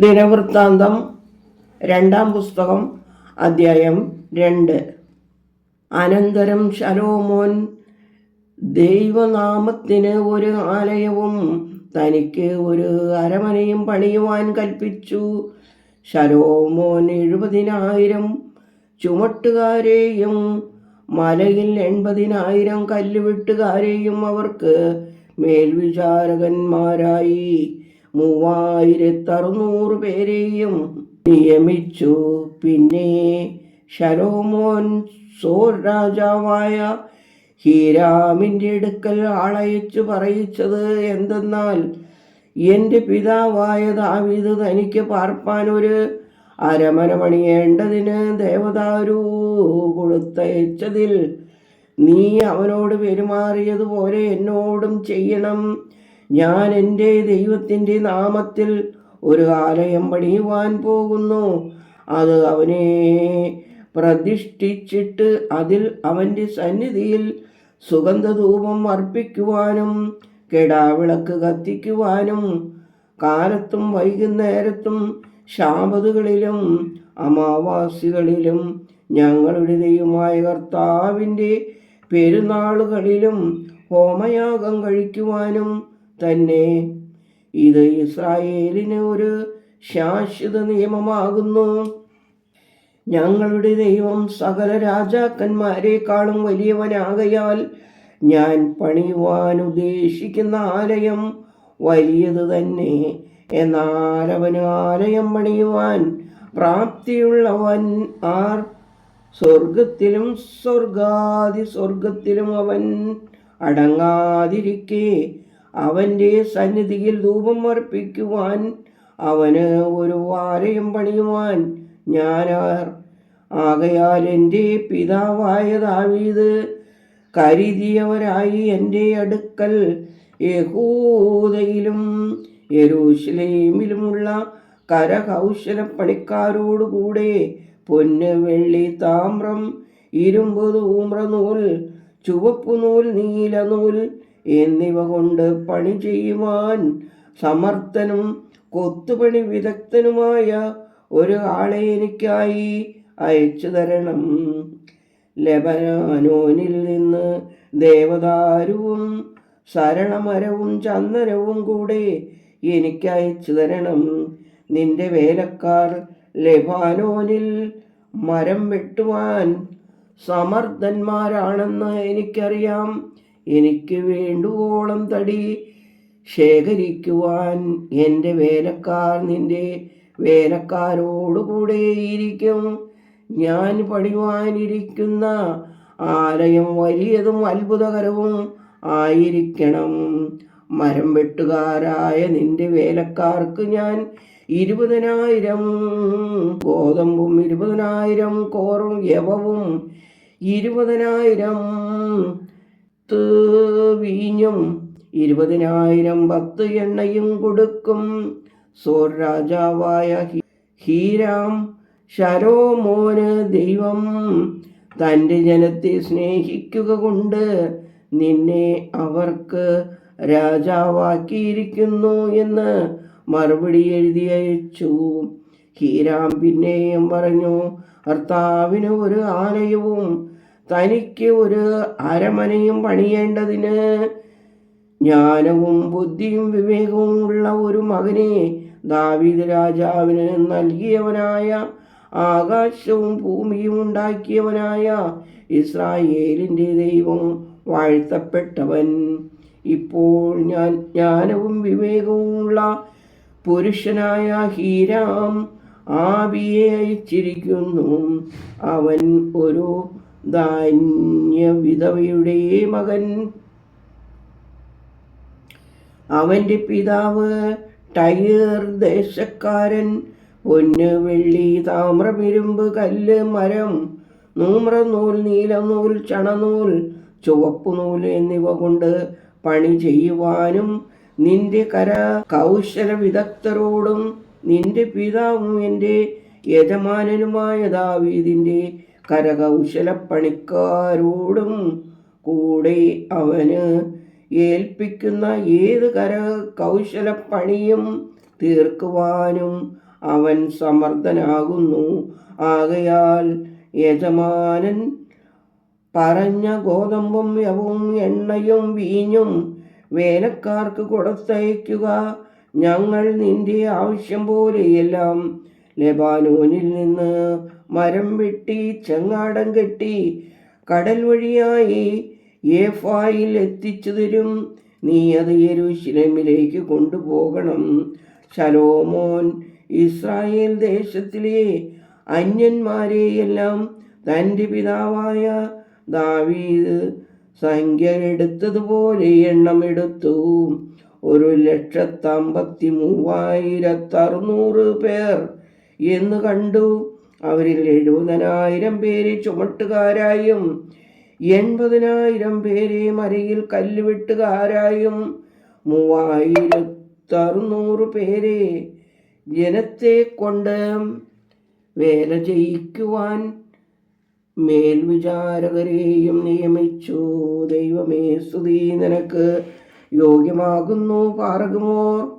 ദിനവൃത്താന്തം രണ്ടാം പുസ്തകം അധ്യായം രണ്ട്. അനന്തരം ശലോമോൻ ദൈവനാമത്തിന് ഒരു ആലയവും തനിക്ക് ഒരു അരമനയും പണിയുവാൻ കൽപ്പിച്ചു. ശലോമോൻ എഴുപതിനായിരം ചുമട്ടുകാരെയും മലയിൽ എൺപതിനായിരം കല്ലുവെട്ടുകാരെയും അവർക്ക് മേൽവിചാരകന്മാരായി. മൂവായിരത്തി അറുന്നൂറ് പേരെയും നിയമിച്ചു. പിന്നെ ശലോമോൻ സോർ രാജാവായ ഹീരാമിന്റെ അടുക്കൽ ആളയച്ചു പറയിച്ചത് എന്തെന്നാൽ എന്റെ പിതാവായ ദാവീദ് തനിക്ക് പാർപ്പാൻ ഒരു അരമന പണിയേണ്ടതിന് ദേവദാരു കൊടുത്തയച്ചതിൽ നീ അവനോട് പെരുമാറിയതുപോലെ എന്നോടും ചെയ്യണം. ഞാൻ എന്റെ ദൈവത്തിന്റെ നാമത്തിൽ ഒരു ആലയം പണിയുവാൻ പോകുന്നു. അത് അവനെ പ്രതിഷ്ഠിച്ചിട്ട് അതിൽ അവന്റെ സന്നിധിയിൽ സുഗന്ധധൂപം അർപ്പിക്കുവാനും കെടാവിളക്ക് കത്തിക്കുവാനും കാലത്തും വൈകുന്നേരത്തും ശാപതുകളിലും അമാവാസികളിലും ഞങ്ങളുടെ ദൈവമായ കർത്താവിന്റെ പെരുന്നാളുകളിലും ഹോമയാഗം കഴിക്കുവാനും തന്നെ. ഇത് ഇസ്രായേലിന് ഒരു ശാശ്വത നിയമമാകുന്നു. ഞങ്ങളുടെ ദൈവം സകല രാജാക്കന്മാരെക്കാളും വലിയവനാകയാൽ ഞാൻ പണിയുവാൻ ഉദ്ദേശിക്കുന്ന ആലയം വലിയത് തന്നെ. എന്നാൽ അവന് ആലയം പണിയുവാൻ പ്രാപ്തിയുള്ളവൻ ആർ? സ്വർഗത്തിലും സ്വർഗാദി സ്വർഗത്തിലും അവൻ അടങ്ങാതിരിക്കെ. അവന്റെ സന്നിധിയിൽ ധൂപം അർപ്പിക്കുവാൻ അവന് ഒരു വാരയും പണിയുവാൻ ഞാനാർ. ആകയാൽ എന്റെ പിതാവായ ദാവീത് കരുതിയവരായി എന്റെ അടുക്കൽ യഹൂദയിലും യരൂഷലേമിലുമുള്ള കരകൗശല പണിക്കാരോടുകൂടെ പൊന്ന് വെള്ളി താമ്രം ഇരുമ്പ് ധൂമ്രനൂൽ ചുവപ്പുനൂൽ നീലനൂൽ എന്നിവ കൊണ്ട് പണി ചെയ്യുവാൻ സമർത്ഥനും കൊത്തുപണി വിദഗ്ധനുമായ ഒരു ആളെ എനിക്കായി അയച്ചു തരണം. ലബനോനിൽ നിന്ന് ദേവദാരുവും സരളമരവും ചന്ദനവും കൂടെ എനിക്ക് അയച്ചു തരണം. നിന്റെ വേലക്കാർ ലെബാനോനിൽ മരം വെട്ടുവാൻ സമർത്ഥന്മാരാണെന്ന് എനിക്കറിയാം. എനിക്ക് വേണ്ടുവോളം തടി ശേഖരിക്കുവാൻ എന്റെ വേലക്കാർ നിന്റെ വേലക്കാരോടുകൂടെ ഇരിക്കും. ഞാൻ പണിവാനിരിക്കുന്ന ആലയം വലിയതും അത്ഭുതകരവും ആയിരിക്കണം. മരം വെട്ടുകാരായ നിന്റെ വേലക്കാർക്ക് ഞാൻ ഇരുപതിനായിരം ഗോതമ്പും ഇരുപതിനായിരം കോറും യവവും ഇരുപതിനായിരം ത്ത് വീഞ്ഞും ഇരുപതിനായിരം പത്ത് എണ്ണയും കൊടുക്കും. സോർ രാജാവായ ഹീരാം ശരോമോന് ദൈവം തന്റെ ജനത്തെ സ്നേഹിക്കുക കൊണ്ട് നിന്നെ അവർക്ക് രാജാവാക്കിയിരിക്കുന്നു എന്ന് മറുപടി എഴുതി അയച്ചു. ഹീരാം പിന്നെയും പറഞ്ഞു കർത്താവിന് ഒരു ആലയവും തനിക്ക് ഒരു അരമനയും പണിയേണ്ടതിന് ജ്ഞാനവും ബുദ്ധിയും വിവേകവും ഉള്ള ഒരു മകനെ ദാവീദ് രാജാവിന് നൽകിയവനായ ആകാശവും ഭൂമിയും ഉണ്ടാക്കിയവനായ ഇസ്രായേലിന്റെ ദൈവം വാഴ്ത്തപ്പെട്ടവൻ. ഇപ്പോൾ ഞാൻ ജ്ഞാനവും വിവേകവും ഉള്ള പുരുഷനായ ഹീരാം ആവിയെ അയച്ചിരിക്കുന്നു. അവൻ ഒരു ധാന്യ വിധവയുടെ മകൻ. അവന്റെ പിതാവ് ടയർ ദേശക്കാരൻ. പൊന്ന് വെള്ളി താമ്രമിരുമ്പ് കല്ല് മരം. നൂമ്ര നൂൽ നീലനൂൽ ചണനൂൽ ചുവപ്പ് നൂൽ എന്നിവ കൊണ്ട് പണി ചെയ്യുവാനും നിന്റെ കര കൗശല വിദഗ്ധരോടും നിന്റെ പിതാവും എന്റെ യജമാനനുമായ ദാവീദിന്റെ കരകൗശലപ്പണിക്കാരോടും കൂടെ അവന് ഏൽപ്പിക്കുന്ന ഏത് കര കൗശലപ്പണിയും തീർക്കുവാനും അവൻ സമർത്ഥനാകുന്നു. ആകയാൽ യജമാനൻ പറഞ്ഞ ഗോതമ്പും യവും എണ്ണയും വീഞ്ഞും വേലക്കാർക്ക് കൊടുത്തയക്കുക ഞങ്ങൾ നിന്റെ ആവശ്യം പോലെയെല്ലാം ലെബാനോനിൽ നിന്ന് മരം വെട്ടി ചെങ്ങാടം കെട്ടി കടൽ വഴിയായി ഏഫായിൽ എത്തിച്ചു തരും. നീ അത് യെരൂശലേമിലേക്ക് കൊണ്ടുപോകണം. ശലോമോൻ ഇസ്രായേൽ ദേശത്തിലെ അന്യന്മാരെയെല്ലാം തന്റെ പിതാവായ ദാവീദ് സംഖ്യ എടുത്തതുപോലെ എണ്ണമെടുത്തു ഒരു ലക്ഷത്തമ്പത്തി മൂവായിരത്തറുന്നൂറ് പേർ എന്ന് കണ്ടു. അവരിൽ എഴുപതിനായിരം പേരെ ചുമട്ടുകാരായും എൺപതിനായിരം പേരെ മരയിൽ കല്ലുവെട്ടുകാരായും മൂവായിരത്തി അറുന്നൂറ് പേരെ ജനത്തെ കൊണ്ട് വേല ചെയ്യിക്കുവാൻ മേൽവിചാരകരെയും നിയമിച്ചു. ദൈവമേ സ്തുതി. നിനക്ക് യോഗ്യമാകുന്നു പാറകുമോർ.